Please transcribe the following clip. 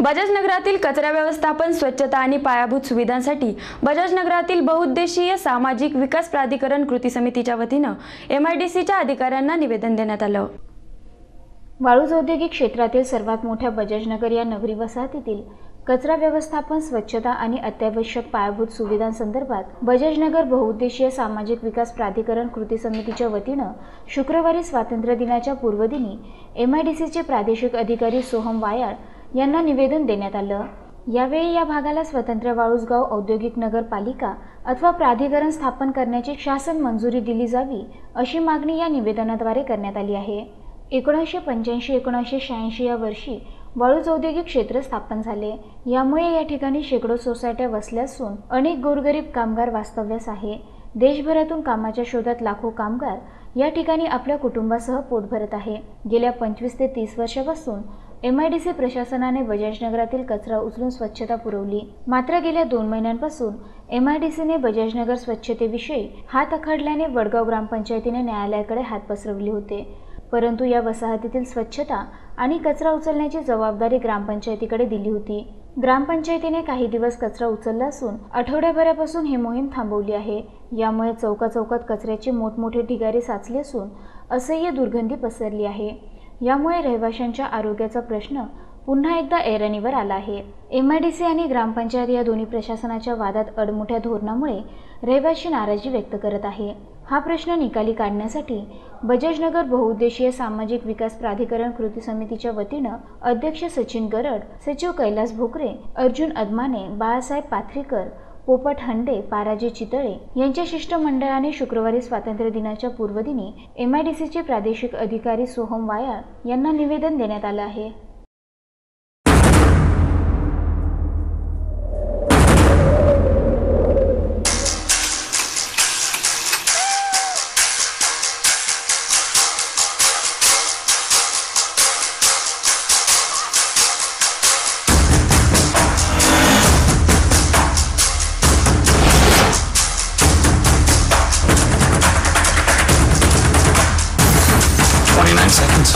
बजाज नगरातील कचरा व्यवस्थापन स्वच्छता आणि पायाभूत सुविधांसाठी बजाज नगरातील बहुउद्देशीय सामाजिक विकास प्राधिकरण कृती समितीच्या वतीनं एम आय डी सीच्या अधिकाऱ्यांना निवेदन देण्यात आलं. वाळूज औद्योगिक क्षेत्रातील सर्वात मोठ्या बजाजनगर या नगरी वसाहतीतील कचरा व्यवस्थापन स्वच्छता आणि अत्यावश्यक पायाभूत सुविधांसंदर्भात बजाजनगर बहुउद्देशीय सामाजिक विकास प्राधिकरण कृती समितीच्या वतीनं शुक्रवारी स्वातंत्र्य दिनाच्या पूर्वदिनी एम आय डी सीचे प्रादेशिक अधिकारी सोहम वायाळ यांना निवेदन देण्यात आलं. यावेळी या भागाला स्वतंत्र वाळूसगाव औद्योगिक नगरपालिका अथवा प्राधिकरण स्थापन करण्याची शासन मंजुरी दिली जावी अशी मागणी या निवेदनाद्वारे करण्यात आली आहे. एकोणीसशे पंच्याऐंशी एकोणीसशे शहाऐंशी या वर्षी वाळूज औद्योगिक क्षेत्र स्थापन झाले. यामुळे या ठिकाणी शेकडो सोसायट्या वसल्या असून अनेक गोरगरीब कामगार वास्तव्यास आहे. देशभरातून कामाच्या शोधात लाखो कामगार या ठिकाणी आपल्या कुटुंबासह पोट भरत आहे. गेल्या पंचवीस ते तीस वर्षापासून एम आय डी सी प्रशासनाने बजाजनगरातील कचरा उचलून स्वच्छता पुरवली. मात्र गेल्या दोन महिन्यांपासून एम आय डी सीने बजाजनगर स्वच्छतेविषयी हात अखाडल्याने वडगाव ग्रामपंचायतीने न्यायालयाकडे हात पसरवले होते. परंतु या वसाहतीतील स्वच्छता आणि कचरा उचलण्याची जबाबदारी ग्रामपंचायतीकडे दिली होती. ग्रामपंचायतीने काही दिवस कचरा उचलला असून आठवड्याभरापासून ही मोहीम थांबवली आहे. यामुळे चौका चौकात कचऱ्याचे मोठमोठे ढिगारे साचले असून असह्य दुर्गंधी पसरली आहे. यामुळे रहिवाशांच्या आरोग्याचा प्रश्न पुन्हा एकदा ऐरणीवर आला आहे. एम आय डी सी आणि ग्रामपंचायत या दोन्ही प्रशासनाच्या वादात अडमुठ्या धोरणामुळे रहिवाशी नाराजी व्यक्त करत आहे. हा प्रश्न निकाली काढण्यासाठी बजाजनगर बहुउद्देशीय सामाजिक विकास प्राधिकरण कृती समितीच्या वतीनं अध्यक्ष सचिन गरड सचिव कैलास भोकरे अर्जुन अदमाने बाळासाहेब पाथरीकर पोपट हंडे पाराजी चितळे यांच्या शिष्टमंडळाने शुक्रवारी स्वातंत्र्य दिनाच्या पूर्वदिनी एम आय डी सीचे प्रादेशिक अधिकारी सोहम वायाळ यांना निवेदन देण्यात आलं आहे. 29 seconds.